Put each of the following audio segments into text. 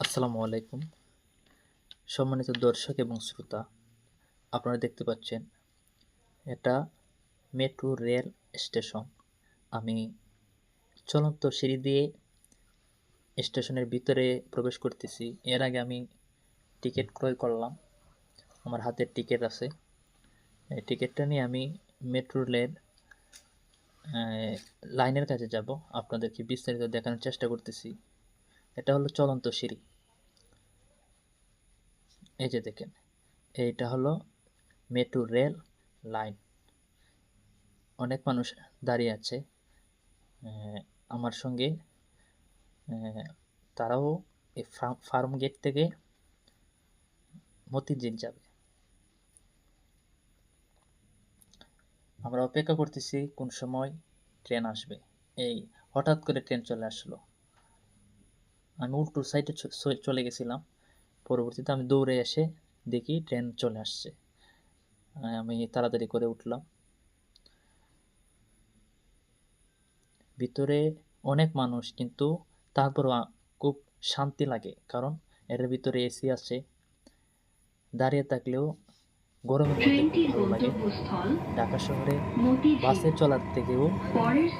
আসসালামু আলাইকুম। সম্মানিত দর্শক এবং শ্রোতা, আপনারা দেখতে পাচ্ছেন এটা মেট্রো রেল স্টেশন। আমি চলন্ত সিঁড়ি দিয়ে স্টেশনের ভিতরে প্রবেশ করতেছি। এর আগে আমি টিকিট ক্রয় করলাম। আমার হাতের টিকিট আছে। এই টিকিটটা নিয়ে আমি মেট্রো রেল লাইনের কাছে যাব। আপনাদেরকে বিস্তারিত দেখানোর চেষ্টা করতেছি। এটা হলো চলন্ত সিঁড়ি। এই যে দেখেন, এইটা হলো মেট্রো রেল লাইন। অনেক মানুষ দাঁড়িয়ে আছে। আমার সঙ্গে তারাও এই ফার্ম গেট থেকে মতিঝিল যাবে। আমরা অপেক্ষা করতেছি কোন সময় ট্রেন আসবে। এই হঠাৎ করে ট্রেন চলে আসলো। আমি উল্টো সাইডে চলে গেছিলাম। পরবর্তীতে আমি দৌড়ে এসে দেখি ট্রেন চলে আসছে। আমি তাড়াতাড়ি করে উঠলাম। ভিতরে অনেক মানুষ কিন্তু তারপরও খুব শান্তি লাগে। কারণ এর ভিতরে এসি আছে। দাঁড়িয়ে থাকলেও গরমের মধ্যে ভালো লাগে। ঢাকা শহরে বাসে চলার থেকেও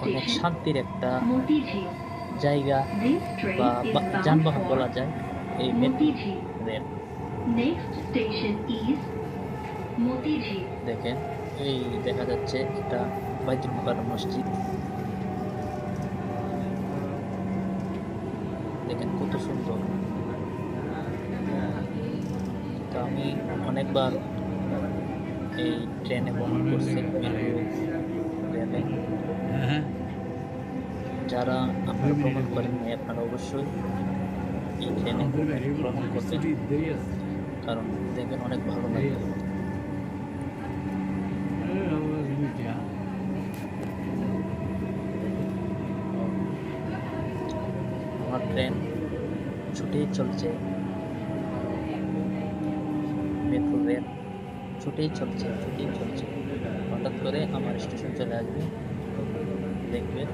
অনেক শান্তির একটা জায়গা বা বা- যানবাহন বলা যায় এই মেট্রো রেল। দেখেন এই দেখা যাচ্ছে এটা বাইতুল মুকাররম মসজিদ। দেখেন কত সুন্দর। তো আমি অনেকবার এই ট্রেনে ভ্রমণ করছি মেট্রো রেলে। যারা আপনারা ভ্রমণ করেন নাই, আপনারা অবশ্যই এই ট্রেনে ভ্রমণ করতে কারণ দেখবেন অনেক ভালো লাগে। আমার ট্রেন ছুটেই চলছে। মেট্রো রেল ছুটেই চলছে ছুটেই চলছে। হঠাৎ করে আমার স্টেশন চলে আসবে। দেখবেন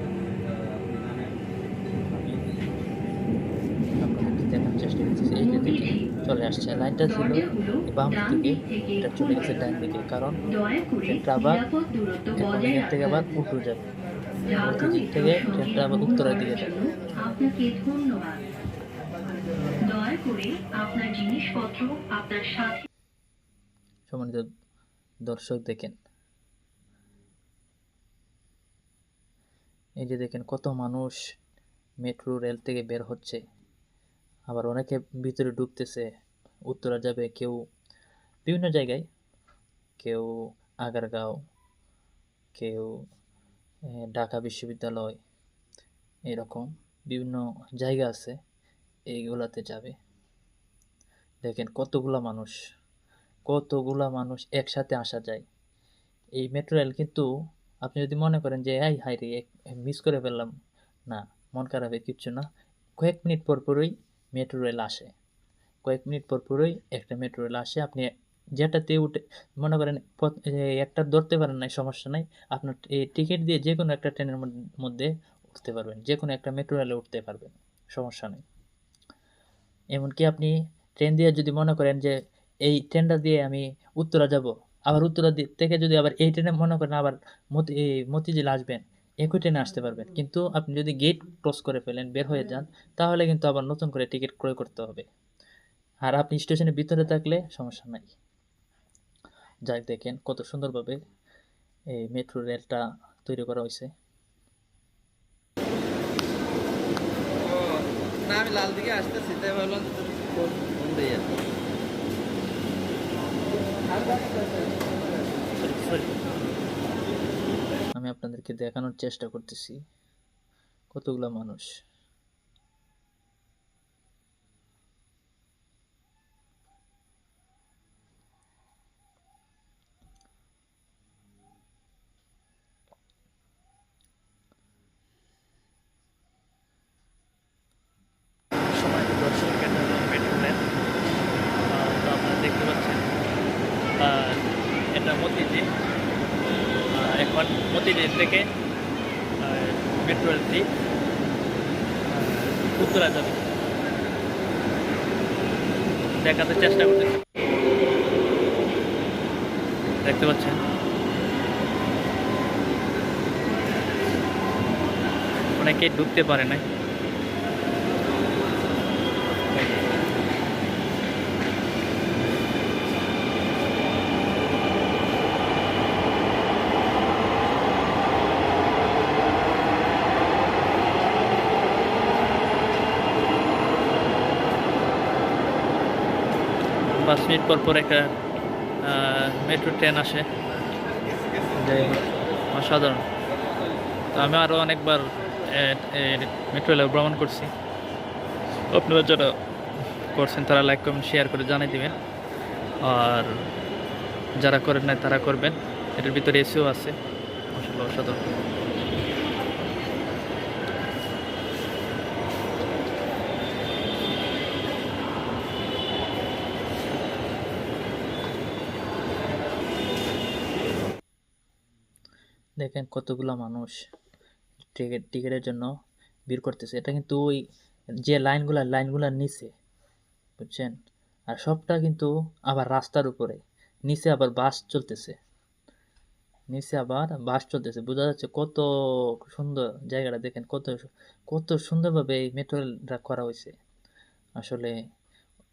এই যে দেখে চলে আসছে। লাইনটা ছিল বাম দিকে এটা চলে গেছে ডান দিকে কারণ ট্রেনটা আবার এখন এখান থেকে আবার উল্টো যাবে। ঢাকা দিক থেকে ট্রেনটা আবার উত্তরের দিকে সাথে সম্মানিত দর্শক দেখেন। এই যে দেখেন কত মানুষ মেট্রো রেল থেকে বের হচ্ছে। আবার অনেকে ভিতরে ঢুকতেছে, উত্তরা যাবে কেউ বিভিন্ন জায়গায়, কেউ আগারগাঁও, কেউ ঢাকা বিশ্ববিদ্যালয়, এরকম বিভিন্ন জায়গা আছে, এইগুলাতে যাবে। দেখেন কতগুলা মানুষ কতগুলা মানুষ একসাথে আসা যায়। এই মেট্রো রেল কিন্তু আপনি যদি মনে করেন যে, এই হাই রে মিস করে ফেললাম। না, মন খারাপের কিচ্ছু না। কয়েক মিনিট পর পরই মেট্রো রেল আসে। কয়েক মিনিট পর পরই একটা মেট্রো রেল আসে। আপনি যেটাতে উঠে মনে করেন একটা ধরতে পারেন না সমস্যা নাই। আপনার এই টিকিট দিয়ে যে কোনো একটা ট্রেনের মধ্যে- উঠতে পারবেন। যে কোনো একটা মেট্রো রেলে উঠতে পারবেন। সমস্যা নেই। এমনকি আপনি ট্রেন দিয়ে যদি মনে করেন যে, এই ট্রেনটা দিয়ে আমি উত্তরা যাব। আবার উত্তরা থেকে যদি আবার এই ট্রেনে মনে করেন আবার মতি মতিঝিল আসবেন একই ট্রেনে আসতে পারবেন। কিন্তু আপনি যদি গেট ক্রস করে ফেলেন বের হয়ে যান তাহলে কিন্তু আবার নতুন করে টিকিট ক্রয় করতে হবে। আর আপনি স্টেশনের ভিতরে থাকলে সমস্যা নাই। যাই দেখেন কত সুন্দরভাবে এই মেট্রো রেলটা তৈরি করা হয়েছে। না আমি লাল দিকে আসতেছি তাই ভাবলাম আমি আপনাদেরকে দেখানোর চেষ্টা করতেছি। কতগুলো মানুষ সময় দর্শক এটা হলো মেট্রো রেল আহ, তো আপনারা দেখতে পাচ্ছেন আহ, এটা মতিঝিল আহ, মতিঝিল থেকে মেট্রো রেলটি উত্তরা যাবে। দেখাতে চেষ্টা করতেছি। দেখতে পাচ্ছেন? অনেকে ঢুকতে পারে নাই। পাঁচ মিনিট পর পর একটা মেট্রো ট্রেন আসে। যাই অসাধারণ। তো আমি আরও অনেকবার মেট্রো রেলে ভ্রমণ করছি। আপনারা যারা করছেন, তারা লাইক কমেন্ট শেয়ার করে জানিয়ে দেবেন। আর যারা করেন নাই, তারা করবেন। এটার ভিতরে এসিও আছে। অসাধারণ। দেখেন কতগুলো মানুষ টিকিট টিকিটের জন্য ভিড় করতেছে। এটা কিন্তু ওই যে লাইনগুলা লাইনগুলার নিচে, বুঝছেন? আর সবটা কিন্তু আবার রাস্তার উপরে। নিচে আবার বাস চলতেছে। নিচে আবার বাস চলতেছে। বোঝা যাচ্ছে কত সুন্দর জায়গাটা, দেখেন কত কত সুন্দরভাবে এই মেট্রো রেলটা করা হয়েছে। আসলে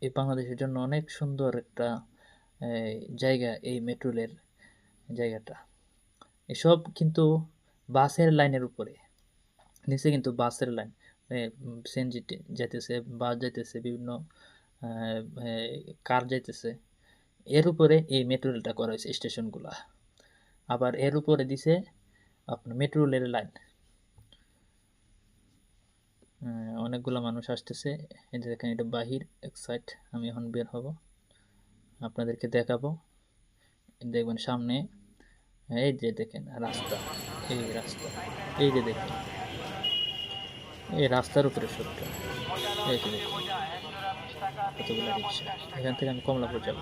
এই বাংলাদেশের জন্য অনেক সুন্দর একটা জায়গা এই মেট্রো রেলের জায়গাটা। এসব কিন্তু বাসের লাইনের উপরে। নিচে কিন্তু বাসের লাইন। সিএনজি যাইতেছে, বাস যাইতেছে, বিভিন্ন কার যাইতেছে। এর উপরে এই মেট্রো রেলটা করা হয়েছে স্টেশনগুলা। আবার এর উপরে দিছে আপনার মেট্রো রেলের লাইন। অনেকগুলো মানুষ আসতেছে। যে দেখেন, এটা বাহির, এক সাইড আমি এখন বের হব। আপনাদেরকে দেখাবো। দেখবেন সামনে এই যে দেখেন, রাস্তা, এই রাস্তা, এই যে দেখেন, এই রাস্তার উপরে সবটা এই যে দেখেন, কতগুলো এখান থেকে আমি কমলাপুর যাব।